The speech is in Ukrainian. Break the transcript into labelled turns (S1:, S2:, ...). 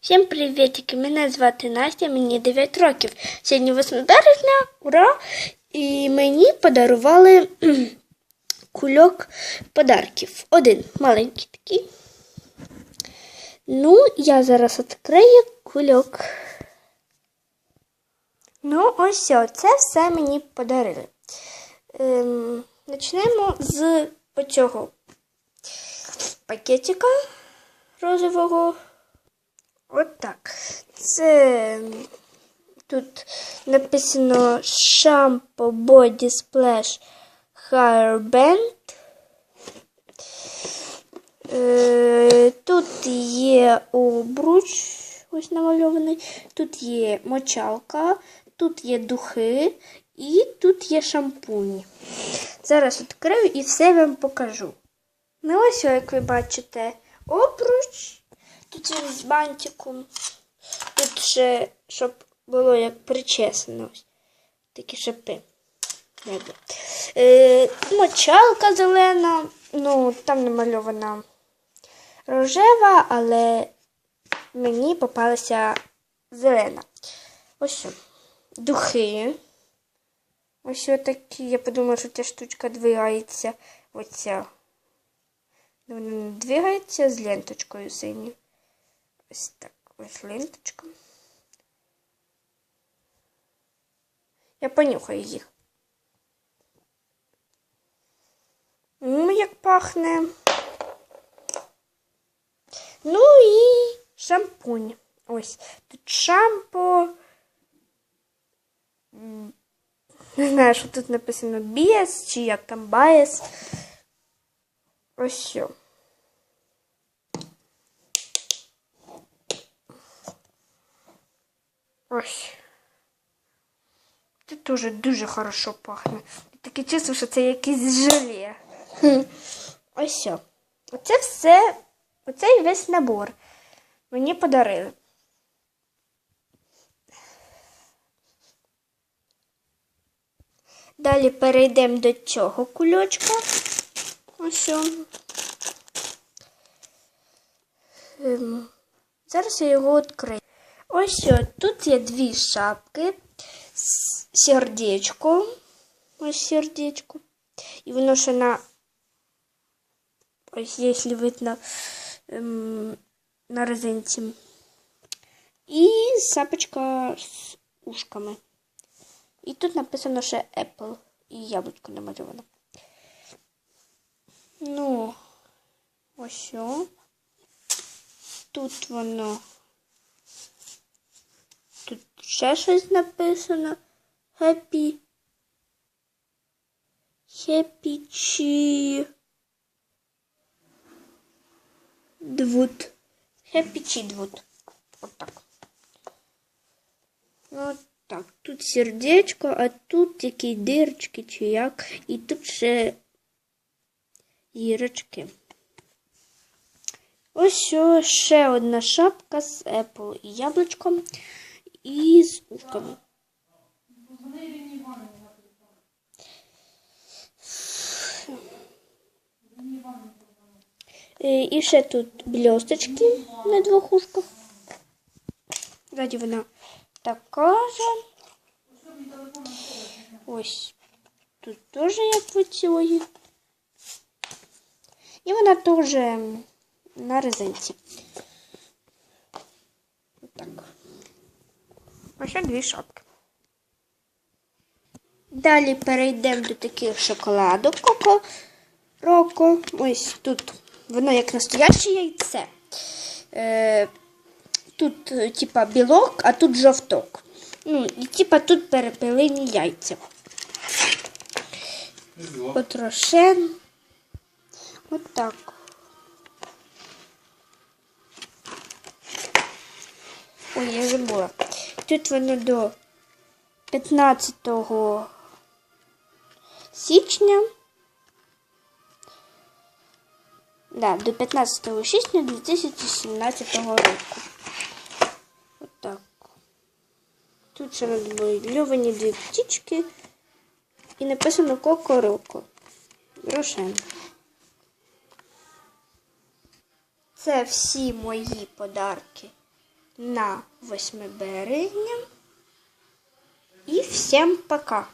S1: Всім привітики! Мене звати Настя, мені 9 років. Сьогодні 8 березня, ура! І мені подарували кульок подарків. Один маленький такий. Ну, я зараз відкрию кульок. Ну, ось це все мені подарили. Ем, почнемо з оцього пакетика розового. От так. Це тут написано Shampoo Body Splash Hair Band. Е, Тут є обруч, ось намальований, тут є мочалка, тут є духи і тут є шампунь. Зараз відкрию і все вам покажу. Ну ось, як ви бачите, обруч. Тут він з бантиком. Тут ще, щоб було як причесано. Такі шипи. Е, мочалка зелена. Ну, там намальована рожева, але мені попалася зелена. Ось. Духи. Ось такі. Я подумала, що ця штучка двигається. Оця. Вона не двигається з ленточкою синьою. Ось так. Ось ленточка. Я понюхаю їх. Ну, як пахне. Ну і шампунь. Ось. Тут шампо. Не знаю, що тут написано біс чи як там байс. Ось що. Ось. Це теж дуже хорошо пахне. Таке чувство, що це якийсь желе. Ось що. Оце все, оцей весь набор. Мені подарили. Далі перейдемо до цього кульочка. Ось. Ем, Зараз я його відкрию. Ось тут є дві шапки, с- сердечко. Ось сердечко. І воно ще на. Ось, якщо видно ем, на резинці. І шапочка з ушками. І тут написано ще Apple. І яблучко намальовано. Ну, ось. Тут воно. Ще щось написано. Happy. Happy чи. Двут. Happy чи двут. Вот так. Ну, так. Тут сердечко, а тут такі дирочки чи як. І тут ще гірочки. Ось ще одна шапка з Apple і яблучком і з ушками. Е, І ще тут блісточки на двох ушках. Ззаді вона така же. Ось тут теж як в цілої. І вона теж на резинці. Так. Ще дві шапки. Далі перейдемо до таких шоколадок Коко Роко. Ось тут воно як настояще яйце. Е, тут, е, типа, білок, а тут жовток. Ну, і типа тут перепилені яйця. Потрошен. От так. Ой, я забула. Тут воно до 15 січня. Да, до 15 січня 2017 року. Отак. Тут ще намальовані дві птічки і написано Кокороко. Рошен. Це всі мої подарки на 8 березня. І всім пока!